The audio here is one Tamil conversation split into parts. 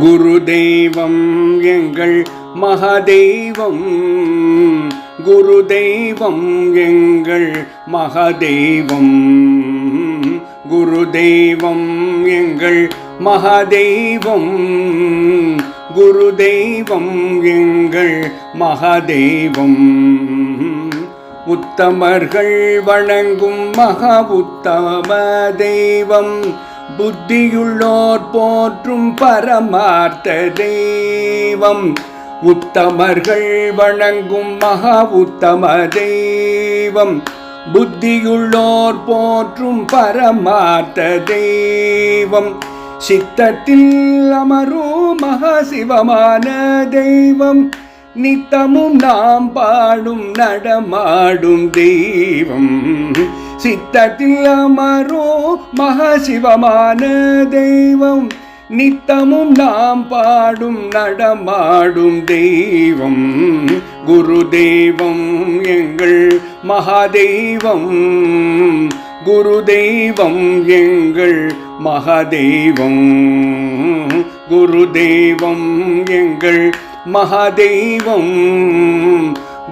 குரு தெய்வம் எங்கள் மகாதெய்வம். குரு தெய்வம் எங்கள் மகாதெய்வம். குரு தெய்வம் எங்கள் மகாதெய்வம். குரு தெய்வம் எங்கள் மகாதெய்வம். உத்தமர்கள் வணங்கும் மகா உத்தம தெய்வம். புத்தியுள்ளோர் போற்றும் பரமார்த்த தெய்வம். உத்தமர்கள் வணங்கும் மகா உத்தம தெய்வம். புத்தியுள்ளோர் போற்றும் பரமார்த்த தெய்வம். சித்தத்தில் அமரும் மகா சிவமான தெய்வம். நித்தமும் நாம் பாடும் நடமாடும் தெய்வம். சித்தத்தில் அமரோ மகாசிவமான தெய்வம். நித்தமும் நாம் பாடும் நடமாடும் தெய்வம். குரு தெய்வம் எங்கள் மகாதெய்வம் குரு தெய்வம் எங்கள் மகாதெய்வம் குரு தெய்வம் எங்கள் மகாதெய்வம்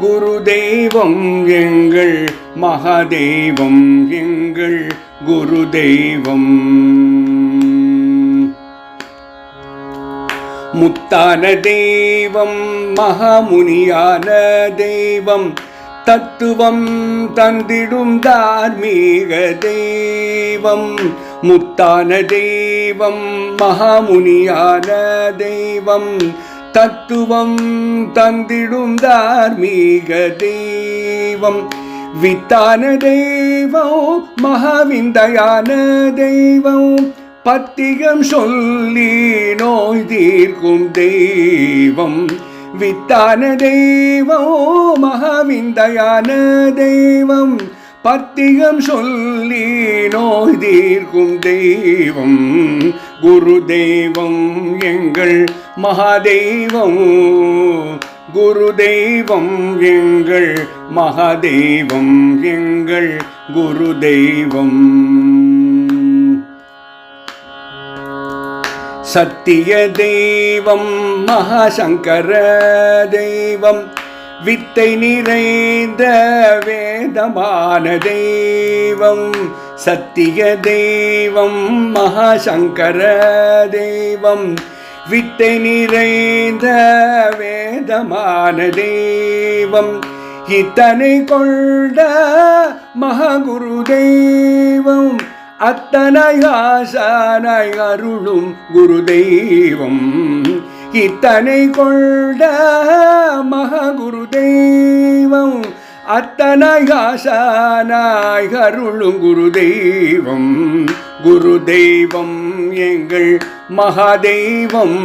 குரு தெய்வம் எங்கள் மகாதெய்வம் எங்கள் குரு தெய்வம் முத்தான தெய்வம் மகாமுனியான தெய்வம் தத்துவம் தந்திடும் தார்மீக தெய்வம். முத்தான தெய்வம் மகாமுனியான தெய்வம் தத்துவம் தந்திடும் தார்மீக தெய்வம். வித்தான தெய்வம் மகாவிந்தையான தெய்வம். பத்திகம் சொல்லி நோய் தீர்க்கும் தெய்வம். வித்தான தெய்வம் மகாவிந்தையான தெய்வம். பத்திகம் சொல்லி நோய் தீர்க்கும் தெய்வம் குரு தெய்வம் எங்கள் மகாதெய்வம் குரு தெய்வம் எங்கள் மகாதெய்வம் எங்கள் குரு தெய்வம் சத்திய தெய்வம் மகாசங்கர தெய்வம் வித்தை நிறைந்த வேதமான தெய்வம் சத்திய தெய்வம் மகாசங்கர தெய்வம். வித்தை நிறைந்த வேதமான தெய்வம் இத்தனை கொண்ட மகாகுரு தெய்வம் அத்தனை ஆசானாய் அருளும் குரு தெய்வம். இத்தனை கொண்ட மகாகுரு தெய்வம் அத்தனை ஆசானாய் அருளும் குரு தெய்வம். குரு தெய்வம் எங்கள் மகாதெய்வம்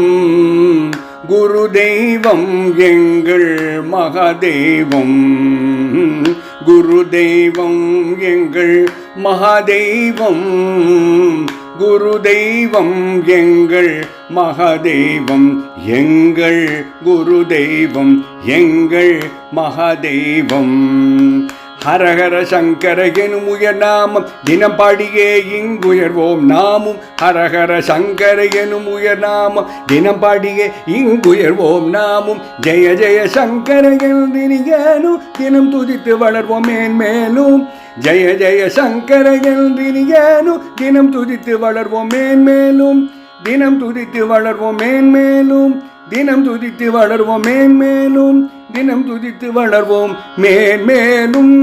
குரு தெய்வம் எங்கள் மகாதெய்வம். குரு தெய்வம் எங்கள் மகாதெய்வம் குரு தெய்வம் எங்கள் மகாதெய்வம் எங்கள் குரு தெய்வம் எங்கள் மகாதெய்வம். ஹரஹர சங்கர எனும் உயர் நாமம். தினம் பாடியே இங்குயர்வோம் நாமும். ஹரஹர சங்கர எனும் உயர் நாமம். தினம் பாடியே இங்குயர்வோம் நாமும். ஜெய ஜெய சங்கர எழுந்தினியேனும் தினம் துதித்து வளர்வோம் மேன்மேலும். ஜெய ஜெய சங்கர எழுந்தினியேனும் தினம் துதித்து வளர்வோம் மேன்மேலும். தினம் துதித்து வளர்வோம் மேன்மேலும். தினம் துதித்து வளர்வோம் மேன்மேலும். தினம் துதித்து வளர்வோம். மேன்மேலும்